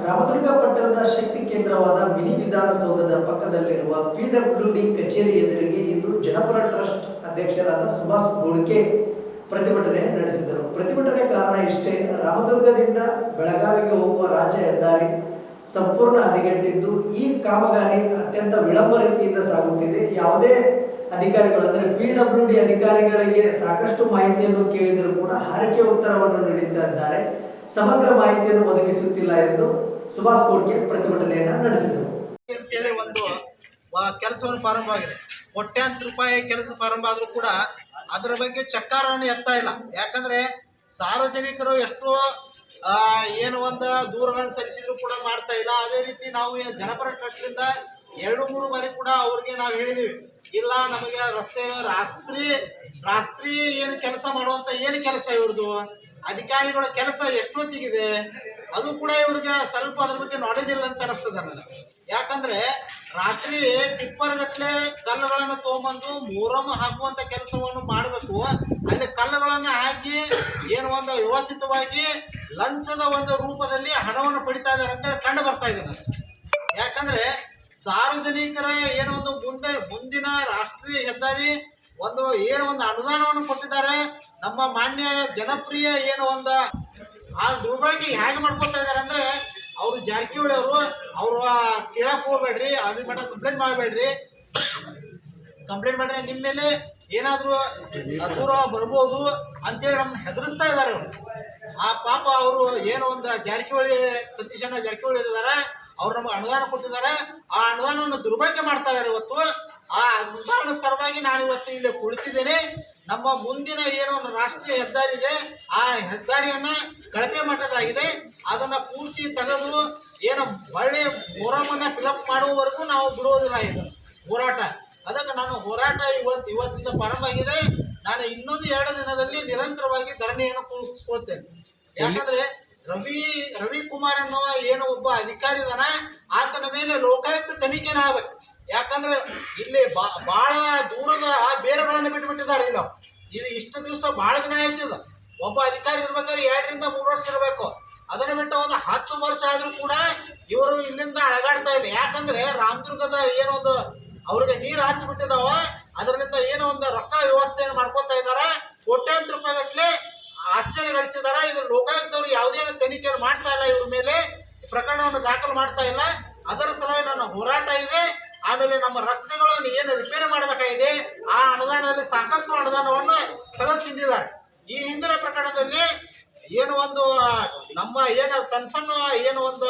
ರಾಮದುರ್ಗ ಪಟ್ಟಣದ ಶಕ್ತಿ ಕೇಂದ್ರವಾದ ಮಿನಿ ವಿಧಾನಸೌಧದ ಪಕ್ಕದಲ್ಲಿರುವ ಪಿಡಬ್ಲ್ಯೂಡಿ ಕಚೇರಿ ಎದುರಿಗೆ ಇಂದು ಜನಪರ ಟ್ರಸ್ಟ್ ಅಧ್ಯಕ್ಷರಾದ ಸುಭಾಷ್ ಗೋಡ್ಕೆ ಪ್ರತಿಭಟನೆ ನಡೆಸಿದರು. ಪ್ರತಿಭಟನೆ ಕಾರಣ ಇಷ್ಟೇ, ರಾಮದುರ್ಗದಿಂದ ಬೆಳಗಾವಿಗೆ ಹೋಗುವ ರಾಜ್ಯ ಹೆದ್ದಾರಿ ಸಂಪೂರ್ಣ ಹದಗೆಟ್ಟಿದ್ದು, ಈ ಕಾಮಗಾರಿ ಅತ್ಯಂತ ವಿಳಂಬ ರೀತಿಯಿಂದ ಸಾಗುತ್ತಿದೆ. ಯಾವುದೇ ಅಧಿಕಾರಿಗಳು ಅಂದರೆ ಪಿ ಅಧಿಕಾರಿಗಳಿಗೆ ಸಾಕಷ್ಟು ಮಾಹಿತಿಯನ್ನು ಕೇಳಿದರೂ ಕೂಡ ಹಾರಿಕೆ ಉತ್ತರವನ್ನು ನೀಡುತ್ತಾ ಇದ್ದಾರೆ ಸಮಗ್ರ ಮಾಹಿತಿಯನ್ನು ಒದಗಿಸುತ್ತಿಲ್ಲ ಎಂದು ಸುಭಾಷ್ ಕೋರ್ಟ್ಗೆ ಪ್ರತಿಭಟನೆಯನ್ನ ನಡೆಸಿದರು. ಅಂತೇಳಿ ಒಂದು ಕೆಲಸವನ್ನು ಪ್ರಾರಂಭ ಆಗಿದೆ. ಕೋಟ್ಯಾಂತರ ರೂಪಾಯಿ ಕೆಲಸ ಪ್ರಾರಂಭ ಆದರೂ ಕೂಡ ಅದರ ಬಗ್ಗೆ ಚಕ್ಕಾರವನ್ನು ಎತ್ತಾ ಇಲ್ಲ. ಯಾಕಂದ್ರೆ ಸಾರ್ವಜನಿಕರು ಎಷ್ಟೋ ಏನು ಒಂದು ದೂರಗಳನ್ನು ಸಲ್ಲಿಸಿದ್ರು ಕೂಡ ಮಾಡ್ತಾ ಇಲ್ಲ. ಅದೇ ರೀತಿ ನಾವು ಜನಪರ ಟ್ರಸ್ಟ್ನಿಂದ ಎರಡು ಮೂರು ಬಾರಿ ಕೂಡ ಅವ್ರಿಗೆ ನಾವು ಹೇಳಿದೀವಿ. ಇಲ್ಲ, ನಮಗೆ ರಸ್ತೆ ರಾಷ್ಟ್ರೀಯ ರಾಷ್ಟ್ರೀಯ ಏನು ಕೆಲಸ ಮಾಡುವಂತ ಏನು ಕೆಲಸ ಇವ್ರದ್ದು ಅಧಿಕಾರಿಗಳ ಕೆಲಸ ಎಷ್ಟೊತ್ತಿಗಿದೆ? ಅದು ಕೂಡ ಇವ್ರಿಗೆ ಸ್ವಲ್ಪ ಅದ್ರ ಬಗ್ಗೆ ನಾಲೆಜ್ ಇಲ್ಲ ಅಂತ ಅನಿಸ್ತದೆ ನನಗೆ. ಯಾಕಂದ್ರೆ ರಾತ್ರಿ ಟಿಪ್ಪರ್ ಗಟ್ಲೆ ಕಲ್ಲುಗಳನ್ನು ತಗೊಂಬಂದು ಮೂರಮ್ಮ ಹಾಕುವಂತ ಕೆಲಸವನ್ನು ಮಾಡಬೇಕು. ಅಲ್ಲಿ ಕಲ್ಲುಗಳನ್ನ ಹಾಕಿ ಏನು ಒಂದು ವ್ಯವಸ್ಥಿತವಾಗಿ ಲಂಚದ ಒಂದು ರೂಪದಲ್ಲಿ ಹಣವನ್ನು ಪಡಿತಾ ಇದ್ದಾರೆ ಅಂತೇಳಿ ಕಂಡು ಬರ್ತಾ ಇದೆ ನನಗೆ. ಯಾಕಂದ್ರೆ ಸಾರ್ವಜನಿಕರ ಏನೋ ಒಂದು ಮುಂದೆ ಮುಂದಿನ ರಾಷ್ಟ್ರೀಯ ಹೆದ್ದಾರಿ ಒಂದು, ಏನು ಒಂದು ಅನುದಾನವನ್ನು ಕೊಟ್ಟಿದ್ದಾರೆ. ನಮ್ಮ ಮಾನ್ಯ ಜನಪ್ರಿಯ ಏನು ಒಂದು, ಆ ದುರ್ಬಳಕೆ ಹೇಗೆ ಮಾಡ್ಕೊತಾ ಇದ್ದಾರೆ ಅಂದ್ರೆ, ಅವರು ಜಾರಕಿಹೊಳಿ ಅವರು ಅವರು ಕೇಳಕ್ ಹೋಗ್ಬೇಡ್ರಿ ಅವ್ರ ಮಟ್ಟ ಕಂಪ್ಲೇಂಟ್ ಮಾಡಬೇಡ್ರಿ. ಕಂಪ್ಲೇಂಟ್ ಮಾಡ್ರೆ ನಿಮ್ಮ ಮೇಲೆ ಏನಾದರೂ ದೂರ ಬರ್ಬೋದು ಅಂತೇಳಿ ನಮ್ಮ ಹೆದರಿಸ್ತಾ ಇದ್ದಾರೆ ಅವರು. ಆ ಪಾಪ ಅವರು ಏನು ಒಂದು ಜಾರಕಿಹೊಳಿ ಸತೀಶ್ ಅಣ್ಣ ಜಾರಕಿಹೊಳಿ ಇದ್ದಾರೆ, ಅವ್ರು ನಮಗೆ ಅನುದಾನ ಕೊಟ್ಟಿದ್ದಾರೆ. ಆ ಅನುದಾನವನ್ನು ದುರ್ಬಳಕೆ ಮಾಡ್ತಾ ಇದ್ದಾರೆ ಇವತ್ತು. ಆ ಸಲುವಾಗಿ ನಾನು ಇವತ್ತು ಇಲ್ಲಿ ಕುಳಿತಿದ್ದೇನೆ. ನಮ್ಮ ಮುಂದಿನ ಏನು ಒಂದು ರಾಷ್ಟ್ರೀಯ ಹೆದ್ದಾರಿ ಇದೆ. ಆ ಹೆದ್ದಾರಿಯನ್ನ ಕಳಪೆ ಮಟ್ಟದಾಗಿದೆ. ಅದನ್ನ ಪೂರ್ತಿ ತೆಗೆದು ಏನು ಒಳ್ಳೆ ಮೊರಮನ್ನ ಫಿಲಪ್ ಮಾಡುವವರೆಗೂ ನಾವು ಬಿಡುವುದಿಲ್ಲ ಇದು. ಹೋರಾಟ. ಅದಕ್ಕೆ ನಾನು ಹೋರಾಟ ಇವತ್ತು ಇವತ್ತಿಂದ ಪ್ರಾರಂಭವಾಗಿದೆ. ನಾನು ಇನ್ನೊಂದು ಎರಡು ದಿನದಲ್ಲಿ ನಿರಂತರವಾಗಿ ಧರಣಿಯನ್ನು ಕೊಡ್ತೇನೆ. ಯಾಕಂದ್ರೆ ರವಿ, ರವಿಕುಮಾರ್ ಅನ್ನುವ ಏನೋ ಒಬ್ಬ ಅಧಿಕಾರಿ ಇದಾನ ಆತನ ಮೇಲೆ ಲೋಕಾಯುಕ್ತ ತನಿಖೆನ ಆಗ್ಬೇಕು. ಯಾಕಂದ್ರೆ ಇಲ್ಲಿ ಬಹಳ ದೂರದ ಬೇರೆಗಳನ್ನ ಬಿಟ್ಬಿಟ್ಟಿದ್ದಾರೆ ಇಲ್ಲ ಇದು ಇಷ್ಟು ದಿವಸ ಬಹಳ ದಿನ ಆಯ್ತದ ಒಬ್ಬ ಅಧಿಕಾರಿ ಇರ್ಬೇಕಾದ್ರೆ ಎರಡರಿಂದ ಮೂರು ವರ್ಷ ಇರಬೇಕು. ಅದನ್ನ ಬಿಟ್ಟು ಒಂದು ಹತ್ತು ವರ್ಷ ಆದ್ರೂ ಕೂಡ ಇವರು ಇಲ್ಲಿಂದ ಅಳಗಾಡ್ತಾ ಇಲ್ಲ. ಯಾಕಂದ್ರೆ ರಾಮದುರ್ಗದ ಏನೋ ಒಂದು ಅವ್ರಿಗೆ ನೀರು ಹಾಕಿ ಬಿಟ್ಟಿದಾವ. ಅದರಿಂದ ಏನೋ ಒಂದು ರೊಕ್ಕ ವ್ಯವಸ್ಥೆಯನ್ನು ಮಾಡ್ಕೊತಾ ಇದ್ದಾರೆ ಕೋಟ್ಯಾಂತರ ರೂಪಾಯಿ ಗಟ್ಲೆ ಆಶ್ಚರ್ಯ ಗಳಿಸಿದಾರ. ಇದ್ರ ಲೋಕಾಯುಕ್ತವ್ರು ಯಾವುದೇ ತನಿಖೆಯನ್ನು ಮಾಡ್ತಾ ಇಲ್ಲ ಇವ್ರ ಮೇಲೆ. ಪ್ರಕರಣವನ್ನು ದಾಖಲು ಮಾಡ್ತಾ ಇಲ್ಲ. ಅದರ ಸಲುವಾಗಿ ನನ್ನ ಹೋರಾಟ ಇದೆ. ಆಮೇಲೆ ನಮ್ಮ ರಸ್ತೆಗಳನ್ನು ಏನು ರಿಪೇರಿ ಮಾಡಬೇಕಾಗಿದೆ, ಆ ಅನುದಾನದಲ್ಲಿ ಸಾಕಷ್ಟು ಅನುದಾನವನ್ನು ತೆಗೆದು ಈ ಹಿಂದಿನ ಪ್ರಕರಣದಲ್ಲಿ ಏನು ಒಂದು ನಮ್ಮ ಏನು ಸಣ್ಣ ಸಣ್ಣ ಏನು ಒಂದು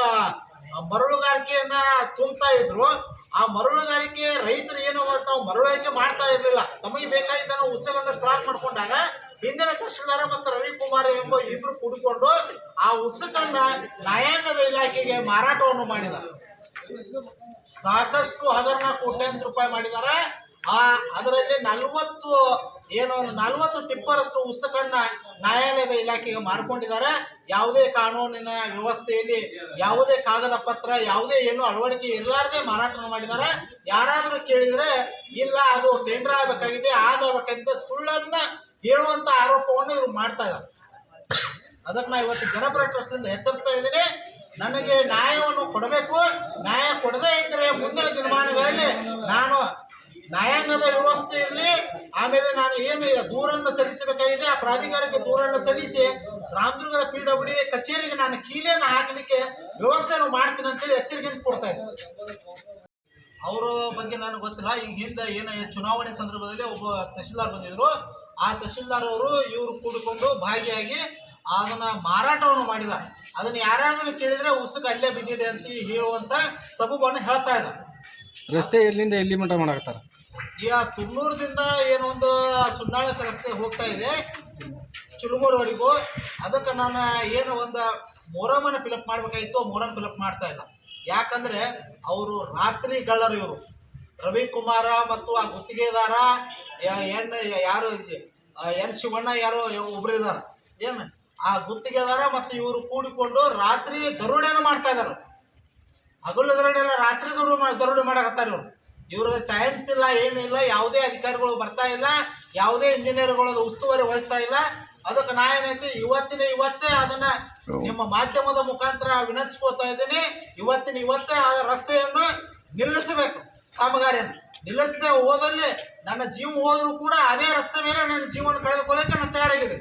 ಮರಳುಗಾರಿಕೆಯನ್ನ ತುಂಬ್ತಾ ಇದ್ರು, ಆ ಮರಳುಗಾರಿಕೆ ರೈತರು ಏನು ತಾವು ಮರಳುಗಾರಿಕೆ ಮಾಡ್ತಾ ಇರಲಿಲ್ಲ. ತಮಗೆ ಬೇಕಾಗಿದ್ದನ್ನು ಉತ್ಸವವನ್ನು ಸ್ಟಾಕ್ ಮಾಡ್ಕೊಂಡಾಗ ಹಿಂದಿನ ತಹಶೀಲ್ದಾರ ಮತ್ತು ರವಿಕುಮಾರ್ ಎಂಬ ಇಬ್ರು ಕುಡಿಕೊಂಡು ಆ ಉತ್ಸವನ್ನ ನ್ಯಾಯಾಂಗದ ಇಲಾಖೆಗೆ ಮಾರಾಟವನ್ನು ಮಾಡಿದ್ದಾರೆ. ಸಾಕಷ್ಟು ಹಗರಣ ಕೋಟ್ಯಾಂತರ ರೂಪಾಯಿ ಮಾಡಿದ್ದಾರೆ. ಆ, ಅದರಲ್ಲಿ ನಲವತ್ತು, ಏನೋ ಒಂದು ನಲವತ್ತು ಟಿಪ್ಪರಷ್ಟು ಉಸುಕನ್ನ ನ್ಯಾಯಾಲಯದ ಇಲಾಖೆಗೆ ಮಾರ್ಕೊಂಡಿದ್ದಾರೆ. ಯಾವುದೇ ಕಾನೂನಿನ ವ್ಯವಸ್ಥೆಯಲ್ಲಿ ಯಾವುದೇ ಕಾಗದ ಪತ್ರ, ಯಾವುದೇ ಏನು ಅಳವಡಿಕೆ ಇರಲಾರ್ದೆ ಮಾರಾಟ ಮಾಡಿದ್ದಾರೆ. ಯಾರಾದರೂ ಕೇಳಿದರೆ, ಇಲ್ಲ, ಅದು ಟೆಂಡರ್ ಆಗಬೇಕಾಗಿದೆ ಆಗಬೇಕಾಗಿದೆ ಸುಳ್ಳನ್ನ ಹೇಳುವಂಥ ಆರೋಪವನ್ನು ಇವರು ಮಾಡ್ತಾ ಇದ್ದಾರೆ. ಅದಕ್ಕೆ ನಾ ಇವತ್ತು ಜನಪರ ಟ್ರಸ್ಟ್ನಿಂದ ಎಚ್ಚರಿಸ್ತಾ ಇದ್ದೀನಿ. ನನಗೆ ನ್ಯಾಯವನ್ನು ಕೊಡಬೇಕು. ನ್ಯಾಯ ಕೊಡದೇ ಇದ್ದರೆ ಮುಂದಿನ ದಿನಮಾನಗಳಲ್ಲಿ ನಾನು ನ್ಯಾಯಾಂಗದ ವ್ಯವಸ್ಥೆ ಇರಲಿ ಆಮೇಲೆ ನಾನು ಏನು ದೂರನ್ನು ಸಲ್ಲಿಸಬೇಕಾಗಿದೆ, ಆ ಪ್ರಾಧಿಕಾರಕ್ಕೆ ದೂರನ್ನು ಸಲ್ಲಿಸಿ ರಾಮದುರ್ಗದ ಪಿ ಡಬ್ಲ್ಯೂ ಡಿ ಕಚೇರಿಗೆ ನಾನು ಕೀಲಿಯನ್ನು ಹಾಕಲಿಕ್ಕೆ ವ್ಯವಸ್ಥೆಯನ್ನು ಮಾಡ್ತೀನಿ ಅಂತೇಳಿ ಎಚ್ಚರಿಕೆ ಕೊಡ್ತಾ ಇದ್ದೆ. ಅವರ ಬಗ್ಗೆ ನನಗೆ ಗೊತ್ತಿಲ್ಲ. ಈಗ ಹಿಂದೆ ಏನು ಚುನಾವಣೆ ಸಂದರ್ಭದಲ್ಲಿ ಒಬ್ಬ ತಹಶೀಲ್ದಾರ್ ಬಂದಿದ್ರು. ಆ ತಹಶೀಲ್ದಾರ್ ಅವರು ಇವರು ಕೂಡಿಕೊಂಡು ಭಾಗಿಯಾಗಿ ಅದನ್ನ ಮಾರಾಟವನ್ನು ಮಾಡಿದ ಅದನ್ನ ಯಾರಾದರೂ ಕೇಳಿದ್ರೆ ಉಸುಕ ಅಲ್ಲೇ ಬಿದ್ದಿದೆ ಅಂತ ಹೇಳುವಂತ ಸಬೂಬನ್ನು ಹೇಳ್ತಾ ಇದ್ದ ರಸ್ತೆ ಎಲ್ಲಿಂದ ಎಲ್ಲಿ ಮಟ್ಟ ಮಾಡಾಕತ್ತಾರ? ಈಗ ತುರ್ನೂರದಿಂದ ಏನೊಂದು ಒಂದು ಸುನ್ನಾಳಕ ರಸ್ತೆ ಹೋಗ್ತಾ ಇದೆ. ಚಿಲುಮೂರ್ವರೆಗೂ ಅದಕ್ಕೆ ನಾನು ಏನು ಒಂದು ಮೊರಮನ್ನು ಫಿಲಪ್ ಮಾಡ್ಬೇಕಾಗಿತ್ತು ಮೊರಮ್ ಫಿಲಪ್ ಮಾಡ್ತಾ ಇಲ್ಲ. ಯಾಕಂದ್ರೆ ಅವರು ರಾತ್ರಿ ಗಳ್ಳರು ಇವರು. ರವಿಕುಮಾರ ಮತ್ತು ಆ ಗುತ್ತಿಗೆದಾರ ಎನ್ ಯಾರು ಎನ್ ಶಿವಣ್ಣ ಯಾರೋ ಒಬ್ರು ಇದಾರ ಏನು? ಆ ಗುತ್ತಿಗೆದಾರ ಮತ್ತು ಇವರು ಕೂಡಿಕೊಂಡು ರಾತ್ರಿ ದರೋಡೆಯನ್ನು ಮಾಡ್ತಾ ಇದ್ದಾರೆ. ಹಗಲು ದರೋಡೆಲ್ಲ ರಾತ್ರಿ ದರೋಡೆ ಮಾಡಿ ದರೋಡೆ ಮಾಡಕತ್ತಾರೆ ಇವರು. ಇವ್ರಿಗೆ ಟೈಮ್ಸ್ ಇಲ್ಲ ಏನಿಲ್ಲ ಯಾವುದೇ ಅಧಿಕಾರಿಗಳು ಬರ್ತಾ ಇಲ್ಲ, ಯಾವುದೇ ಇಂಜಿನಿಯರ್ಗಳು ಅದು ಉಸ್ತುವಾರಿ ವಹಿಸ್ತಾ ಇಲ್ಲ. ಅದಕ್ಕೆ ನಾ ಏನೈತಿ ಇವತ್ತಿನ ಇವತ್ತೇ ಅದನ್ನ ನಿಮ್ಮ ಮಾಧ್ಯಮದ ಮುಖಾಂತರ ವಿನಂತಿಸ್ಕೋತಾ ಇದ್ದೀನಿ. ಇವತ್ತಿನ ಇವತ್ತೇ ಆ ರಸ್ತೆಯನ್ನು ನಿಲ್ಲಿಸಬೇಕು ಕಾಮಗಾರಿಯನ್ನು. ನಿಲ್ಲಿಸದೆ ಹೋದಲ್ಲಿ ನನ್ನ ಜೀವ ಹೋದರೂ ಕೂಡ ಅದೇ ರಸ್ತೆ ಮೇಲೆ ನನ್ನ ಜೀವನ ಕಳೆದುಕೊಳ್ಳಕ್ಕೆ ನಾನು ತಯಾರಾಗಿದೆ